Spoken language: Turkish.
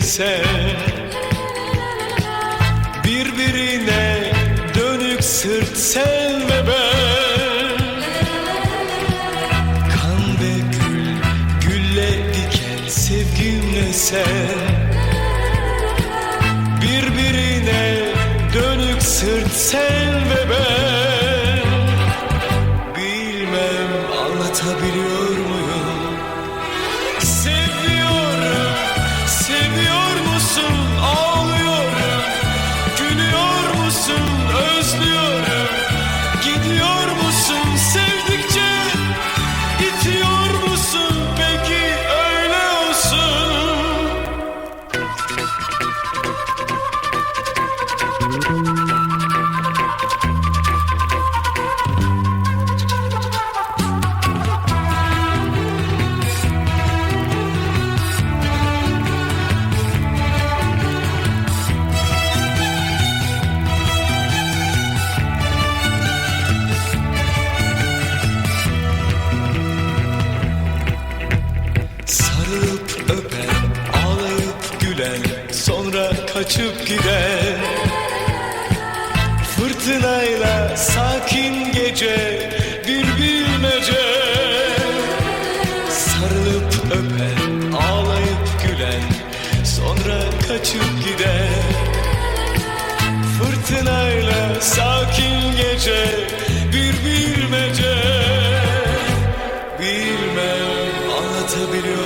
sen Birbirine dönük sırt sen ve ben. Kan ve gül, gülle diken sevgimle sen Birbirine dönük sırt sen ve ben. Bilmem anlatabiliyor sonra kaçıp gider. Fırtınayla sakin gece bir bilmece. Sarılıp öpen ağlayıp gülen sonra kaçıp gider. Fırtınayla sakin gece bir bilmece. Bilmem anlatabiliyor